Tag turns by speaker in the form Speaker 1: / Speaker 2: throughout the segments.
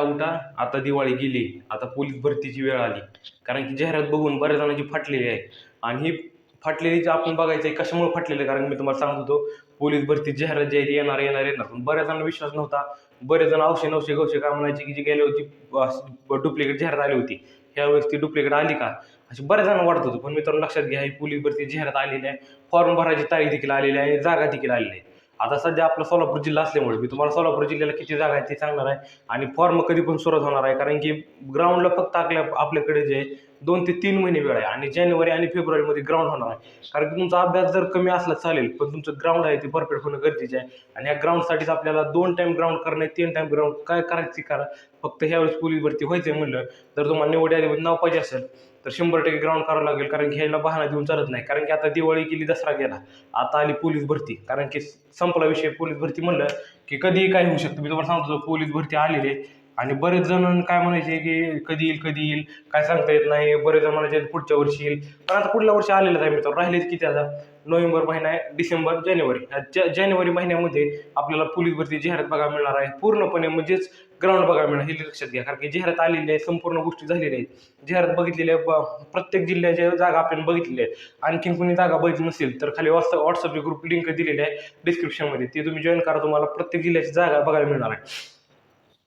Speaker 1: उठा उठा. आता दिवाळी गेली. आता पोलीस भरतीची वेळ आली. कारण की जाहिरात बघून बऱ्याच जणांची फाटलेली आहे. आणि ही फाटलेली जे आपण बघायचं आहे कशामुळे फाटलेलं आहे? कारण मी तुम्हाला सांगत होतो पोलीस भरती जाहिरात जे आहे येणार येणार येणार. पण बऱ्याच जणांना विश्वास नव्हता. बरेच जण औषध नवशे गवशे काय म्हणायचे की जी गेल्या होती डुप्लिकेट जाहिरात आली होती. ह्यावेळेस ती डुप्लिकेट आली का? अशी बऱ्याच जणांना वाटत होतं. पण मित्रांनो लक्षात घ्या ही पोलीस भरती जाहिरात आलेली आहे. फॉर्म भरायची तारीख देखील आलेली आहे आणि जागा देखील आलेली आहे. आता सध्या आपला सोलापूर जिल्हा असल्यामुळे मी तुम्हाला सोलापूर जिल्ह्याला किती जागा आहे ते सांगणार आहे. आणि फॉर्म कधी पण सुरुवात होणार आहे. कारण की ग्राउंडला फक्त आपल्या आपल्याकडे जे आहे दोन ते तीन महिने वेळ आहे. आणि जानेवारी आणि फेब्रुवारीमध्ये ग्राउंड होणार आहे. कारण की तुमचा अभ्यास जर कमी असला चालेल पण तुमचं ग्राउंड आहे ते परफेक्ट होणं गरजेचं आहे. आणि या ग्राउंडसाठीच आपल्याला दोन टाईम ग्राउंड करणं तीन टाईम ग्राउंड काय करायची करा. फक्त ह्यावेळेस पोलीस भरती व्हायचं म्हणलं तर तुम्हाला निवड यादीमध्ये नाव पाहिजे असेल तर शंभर टक्के ग्राउंड करावं लागेल. कारण की ह्याला बहाणा देऊन चालत नाही. कारण की आता दिवाळी गेली दसरा गेला. आता आली पोलीस भरती. कारण की संपला विषय पोलीस भरती म्हणलं की कधीही काय होऊ शकतं. मी तुम्हाला सांगतो पोलीस भरती आलेली आहे आणि बरेच जण काय म्हणायचे की कधी येईल कधी येईल काय सांगता येत नाही. बरेच जण म्हणायचे पुढच्या वर्षी येईल. पण आता पुढल्या वर्षी आलेलंच आहे मित्र राहिलेच किती आता? नोव्हेंबर महिना आहे डिसेंबर जानेवारी. ह्या जा जानेवारी महिन्यामध्ये आपल्याला पोलीस भरती जाहिरात बघायला मिळणार आहे. पूर्णपणे म्हणजेच ग्राउंड बघायला मिळणार हे लक्षात घ्या. कारण की जाहिरात आलेली आहे संपूर्ण गोष्टी झालेल्या आहेत. जाहिरात बघितलेल्या आहे ब- प्रत्येक जिल्ह्याच्या जागा आपण बघितलेल्या आहेत. आणखीन कोणी जागा बघितली नसेल तर खाली व्हॉट्सअप व्हॉट्सअपचे ग्रुप लिंक दिलेली आहे डिस्क्रिप्शनमध्ये ते तुम्ही जॉईन करा तुम्हाला प्रत्येक जिल्ह्याची जागा बघायला मिळणार आहे.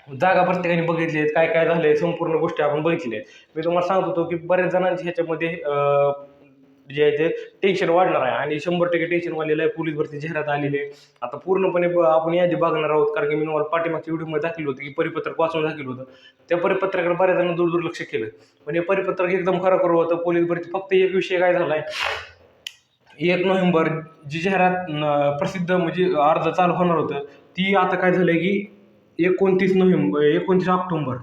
Speaker 1: जागा प्रत्येकाने बघितली आहेत काय काय झालंय संपूर्ण गोष्टी आपण बघितल्या आहेत. मी तुम्हाला सांगत होतो की बऱ्याच जणांच्या ह्याच्यामध्ये जे आहे ते टेन्शन वाढणार आहे आणि शंभर टक्के टेन्शन वाढलेलं आहे पोलीस भरती जाहिरात आलेली आहे. आता पूर्णपणे ब- आपण यादी बघणार आहोत कारण की मी तुम्हाला पाठीमागच्या व्हिडिओमध्ये दाखवलं होतं की परिपत्रक वाचून दाखवलं होतं. त्या परिपत्रकाकडे बऱ्याच जणांना दूर दुर्लक्ष केलं. पण हे परिपत्रक एकदम खरोखर होतं पोलीस भरती फक्त एक विषय काय झाला आहे एक नोव्हेंबर जी जाहिरात प्रसिद्ध म्हणजे अर्ज चालू होणार होतं ती आता काय झालं की एकोणतीस नोव्हेंबर एकोणतीस ऑक्टोंबर.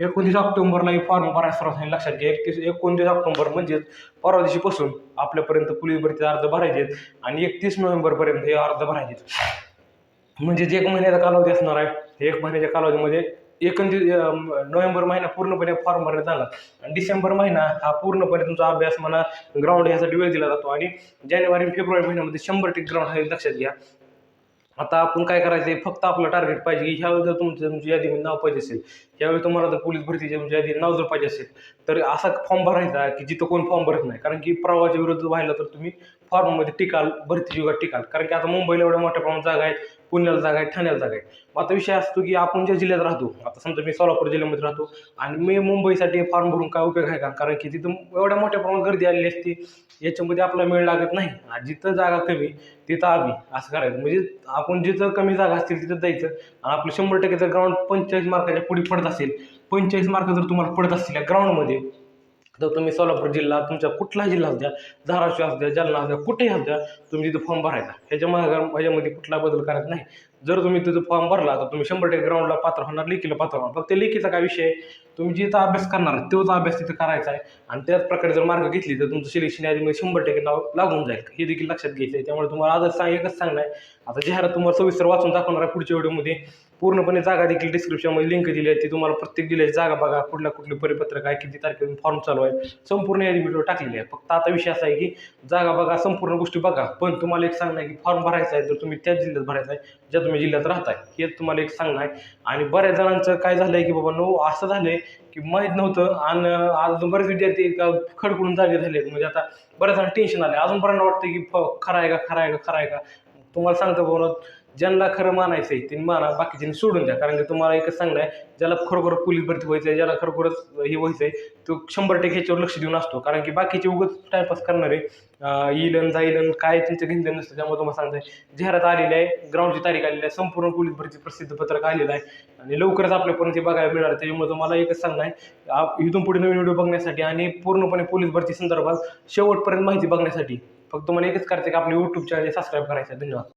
Speaker 1: एकोणतीस ऑक्टोंबरला हे फॉर्म भरायला सुरुवात झाली. लक्षात घ्या एकतीस एकोणतीस ऑक्टोंबर म्हणजेच परवा दिवशीपासून आपल्यापर्यंत पोलीस भरतीचे अर्ज भरायचे आहेत आणि एकतीस नोव्हेंबरपर्यंत हे अर्ज भरायचे आहेत. म्हणजेच एक महिन्याचा कालावधी असणार आहे. एक महिन्याच्या कालावधीमध्ये एकोणतीस नोव्हेंबर महिना पूर्णपणे फॉर्म भरण्यात आला. आणि डिसेंबर महिना हा पूर्णपणे तुमचा अभ्यास म्हणा ग्राउंड यासाठी वेळ दिला जातो. आणि जानेवारी फेब्रुवारी महिन्यामध्ये शंभर टक्के ग्राउंड हा लक्षात घ्या. आता आपण काय करायचं आहे फक्त आपलं टार्गेट पाहिजे की ह्यावेळी जर तुमचं तुमची यादीमध्ये म्हणजे नाव पाहिजे असेल यावेळी तुम्हाला जर पोलीस भरतीच्या तुमच्या यादीत नाव जर पाहिजे असेल तर असा फॉर्म भरायचा की जिथं कोण फॉर्म भरत नाही. कारण की प्रवाहाच्या विरुद्ध व्हायला तर तुम्ही फॉर्ममध्ये टिकाल भरती युगात टिकाल. कारण की आता मुंबईला एवढ्या मोठ्या प्रमाणात जागा आहेत पुण्याला जागा आहे ठाण्याला जागा आहे. मग आता विषय असतो की आपण ज्या जिल्ह्यात राहतो आता समजा मी सोलापूर जिल्ह्यामध्ये राहतो आणि मी मुंबईसाठी फॉर्म भरून काय उपयोग आहे का? कारण की तिथं एवढ्या मोठ्या प्रमाणात गर्दी आलेली असते याच्यामध्ये आपला वेळ लागत नाही. आणि जिथं जागा कमी तिथं आम्ही असं करायचं. म्हणजे आपण जिथं कमी जागा असतील तिथं जायचं. आणि आपलं शंभर टक्के जर ग्राउंड पंचेचाळीस मार्काच्या पुढे पडत असेल पंचेचाळीस मार्क जर तुम्हाला पडत असतील या ग्राउंडमध्ये तर तुम्ही सोलापूर जिल्हा तुमच्या कुठला जिल्हा असू द्या धाराशिव असू द्या जालना असू द्या कुठेही असू द्या तुम्ही तिथं फॉर्म भरायचा ह्याच्या मागा ह्याच्यामध्ये कुठला बदल करायचा नाही. जर तुम्ही त्याचं फॉर्म भरला तर तुम्ही शंभर टक्के ग्राउंडला पात्र होणार लेखीला पात्र होणार. फक्त लेखीचा काय विषय आहे, तुम्ही जिथं अभ्यास करणार तोच अभ्यास तिथं करायचा आहे. आणि त्याच प्रकारे जर मार्क घेतली तर तुमचं सिलेक्शन यादीमध्ये शंभर टक्के नाव लागून जाईल. हे देखील लक्षात घ्यायचं आहे त्यामुळे तुम्हाला आजच सांग एकच सांगणार आहे. आता जाहिरात तुम्हाला सविस्तर वाचून दाखवणार आहे पुढच्या व्हिडिओमध्ये. पूर्णपणे जागा देखील डिस्क्रिप्शनमध्ये लिंक दिली आहे. ती तुम्हाला प्रत्येक दिल्याची जागा बघा. कुठल्या कुठली परिपत्रक आहे किती तारखेला फॉर्म चालू आहे. संपूर्ण यादी व्हिडिओ टाकलेली आहे. फक्त आता विषय असा आहे की जागा बघा संपूर्ण गोष्टी बघा. पण तुम्हाला एक सांगणं आहे की फॉर्म भरायचा आहे तर तुम्ही त्याच जिल्ह्यात भरायचा आहे. ज्या तुम्ही जिल्ह्यात राहताय हे तुम्हाला एक सांगणं आहे. आणि बऱ्याच जणांचं काय झालं आहे की बाबा नो असं झालं आहे की माहीत नव्हतं आणि अजून बरेच विद्यार्थी का खडकडून जागे झाले म्हणजे आता बऱ्याच जण टेन्शन आले अजूनपर्यंत वाटतं की फ- खरं आहे का खरं आहे का खरं आहे का? तुम्हाला सांगतो बाबा ज्यांना खरं मानायचं आहे त्यांनी माना बाकीच्यांनी सोडून द्या. कारण की तुम्हाला एकच सांगणं आहे ज्याला खरोखर पोलीस भरती व्हायचं आहे ज्याला खरोखरच हे व्हायचं आहे तो शंभर टक्के ह्याच्यावर लक्ष देऊन असतो. कारण की बाकीचे उगच टाईमपास करणारे येईलन जाईलन काय त्यांचं घेणं नसतं त्यामुळे तुम्हाला सांगताय. जाहिरात आलेली आहे ग्राउंडची तारीख आलेली आहे संपूर्ण पोलीस भरती प्रसिद्ध पत्रक आलेलं आहे. आणि लवकरच आपल्यापर्यंत बघायला मिळणार त्याच्यामुळे तुम्हाला एकच सांगणं आहे. इथून पुढे नवीन व्हिडिओ बघण्यासाठी आणि पूर्णपणे पोलीस भरती संदर्भात शेवटपर्यंत माहिती बघण्यासाठी फक्त मला एकच करायचं की आपले यूट्यूब चॅनल सबस्क्राईब करायचं धन्यवाद.